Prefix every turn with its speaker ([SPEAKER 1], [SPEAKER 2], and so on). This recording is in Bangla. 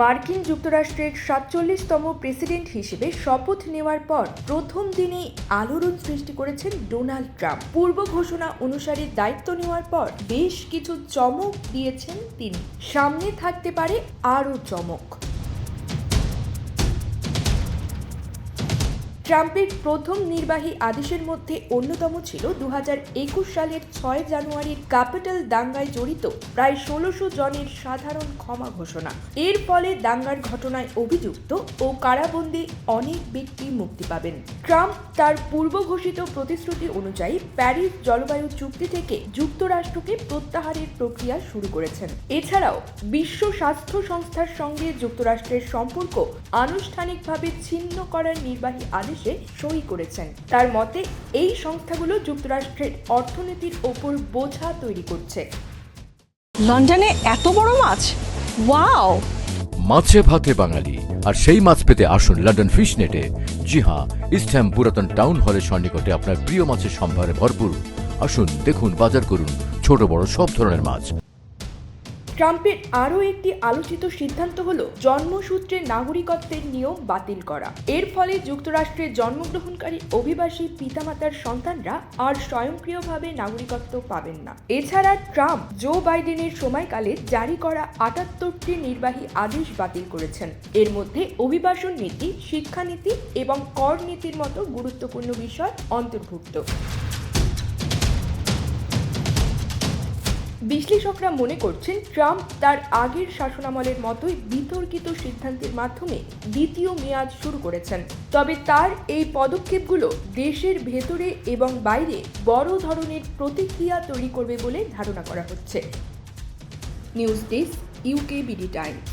[SPEAKER 1] মার্কিন যুক্তরাষ্ট্রের সাতচল্লিশতম প্রেসিডেন্ট হিসেবে শপথ নেওয়ার পর প্রথম দিনেই আলোড়ন সৃষ্টি করেছেন ডোনাল্ড ট্রাম্প। পূর্ব ঘোষণা অনুসারে দায়িত্ব নেওয়ার পর বেশ কিছু চমক দিয়েছেন তিনি। সামনে থাকতে পারে আরও চমক। ট্রাম্পের প্রথম নির্বাহী আদেশের মধ্যে অন্যতম ছিল দু হাজার একুশ সালের ছয় জানুয়ারির ক্যাপিটাল দাঙ্গায় জড়িত প্রায় ষোলোশো জনের সাধারণ ক্ষমা ঘোষণা। এর ফলে দাঙ্গার ঘটনায় অভিযুক্ত ও কারাবন্দী অনেক ব্যক্তি মুক্তি পাবেন। ট্রাম্প তার পূর্ব ঘোষিত প্রতিশ্রুতি অনুযায়ী প্যারিস জলবায়ু চুক্তি থেকে যুক্তরাষ্ট্রকে প্রত্যাহারের প্রক্রিয়া শুরু করেছেন। এছাড়াও বিশ্ব স্বাস্থ্য সংস্থার সঙ্গে যুক্তরাষ্ট্রের সম্পর্ক আনুষ্ঠানিকভাবে ছিন্ন করার নির্বাহী আদেশে সই করেছেন। তার মতে এই সংস্থাগুলো যুক্তরাষ্ট্রের অর্থনীতির ওপর বোঝা তৈরি করছে।
[SPEAKER 2] লন্ডনে এত বড় মাছ? ওয়াও!
[SPEAKER 3] মাছে ভাতে বাঙালি আর সেই মাছ পেতে আসুন লন্ডন ফিশ নেটে জি হ্যাঁ ইস্টহ্যাম পুরাতন টাউন হলের সন্নিকটে আপনার প্রিয় মাছের সম্ভারে ভরপুর। আসুন দেখুন বাজার করুন ছোট বড় সব ধরনের মাছ।
[SPEAKER 1] ট্রাম্পের আরও একটি আলোচিত সিদ্ধান্ত হল জন্মসূত্রে নাগরিকত্বের নিয়ম বাতিল করা। এর ফলে যুক্তরাষ্ট্রে জন্মগ্রহণকারী অভিবাসী পিতামাতার সন্তানরা আর স্বয়ংক্রিয়ভাবে নাগরিকত্ব পাবেন না। এছাড়া ট্রাম্প জো বাইডেনের সময়কালে জারি করা আটাত্তরটি নির্বাহী আদেশ বাতিল করেছেন। এর মধ্যে অভিবাসন নীতি, শিক্ষানীতি এবং কর নীতির মতো গুরুত্বপূর্ণ বিষয় অন্তর্ভুক্ত। বিশ্লেষকরা মনে করছেন, ট্রাম্প তার আগের শাসনামলের মতোই বিতর্কিত সিদ্ধান্তের মাধ্যমে দ্বিতীয় মেয়াদ শুরু করেছেন। তবে তার এই পদক্ষেপগুলো দেশের ভেতরে এবং বাইরে বড় ধরনের প্রতিক্রিয়া তৈরি করবে বলে ধারণা করা হচ্ছে। News desk UK BD Times.